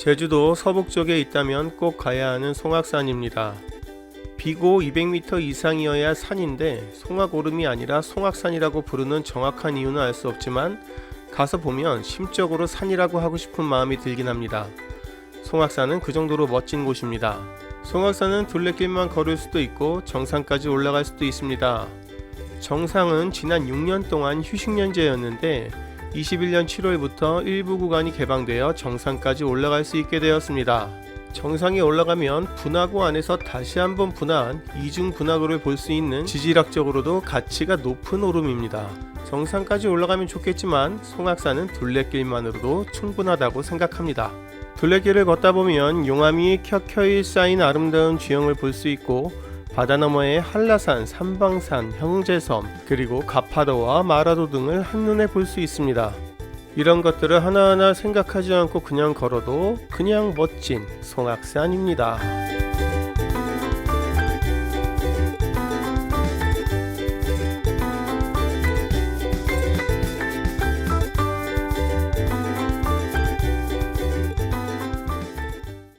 제주도 서북 쪽에 있다면 꼭 가야 하는 송악산입니다. 비고 200m 이상이어야 산인데 송악오름이 아니라 송악산이라고 부르는 정확한 이유는 알 수 없지만 가서 보면 심적으로 산이라고 하고 싶은 마음이 들긴 합니다. 송악산은 그 정도로 멋진 곳입니다. 송악산은 둘레길만 걸을 수도 있고 정상까지 올라갈 수도 있습니다. 정상은 지난 6년 동안 휴식연제였는데 21년 7월부터 일부 구간이 개방되어 정상까지 올라갈 수 있게 되었습니다. 정상에 올라가면 분화구 안에서 다시 한번 분화한 이중 분화구를 볼 수 있는 지질학적으로도 가치가 높은 오름입니다. 정상까지 올라가면 좋겠지만 송악산은 둘레길만으로도 충분하다고 생각합니다. 둘레길을 걷다 보면 용암이 켜켜이 쌓인 아름다운 주형을 볼 수 있고 바다 너머에 한라산, 삼방산, 형제섬, 그리고 가파도와 마라도 등을 한눈에 볼 수 있습니다. 이런 것들을 하나하나 생각하지 않고 그냥 걸어도 그냥 멋진 송악산입니다.